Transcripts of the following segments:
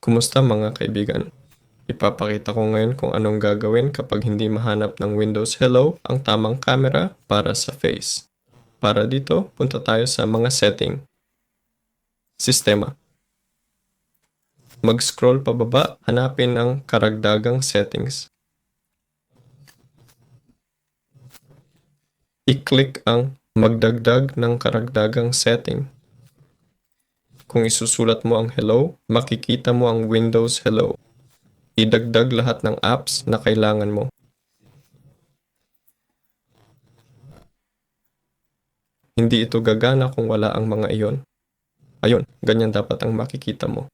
Kumusta mga kaibigan? Ipapakita ko ngayon kung anong gagawin kapag hindi mahanap ng Windows Hello ang tamang camera para sa face. Para dito, punta tayo sa mga setting. Sistema. Mag-scroll pababa, hanapin ang karagdagang settings. I-click ang magdagdag ng karagdagang setting. Kung isusulat mo ang hello, makikita mo ang Windows Hello. Idagdag lahat ng apps na kailangan mo. Hindi ito gagana kung wala ang mga iyon. Ayun, ganyan dapat ang makikita mo.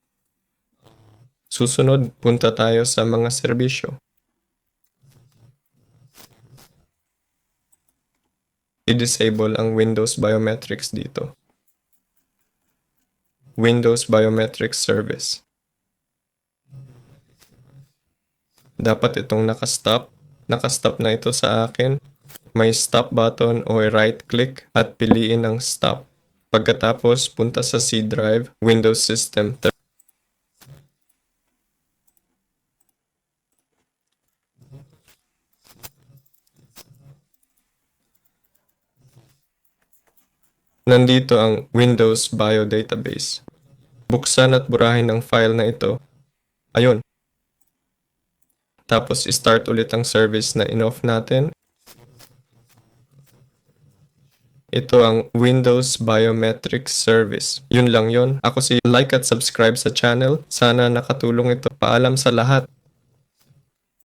Susunod, punta tayo sa mga serbisyo. I-disable ang Windows Biometrics dito. Windows Biometrics Service. Dapat itong nakastop. Nakastop na ito sa akin. May stop button o right click at piliin ang stop. Pagkatapos, punta sa C drive, Windows System. Nandito ang Windows Bio Database. Buksan at burahin ang file na ito. Ayun. Tapos start ulit ang service na in-off natin. Ito ang Windows Biometrics Service. Yun lang yun. Ako si like at subscribe sa channel. Sana nakatulong ito. Paalam sa lahat.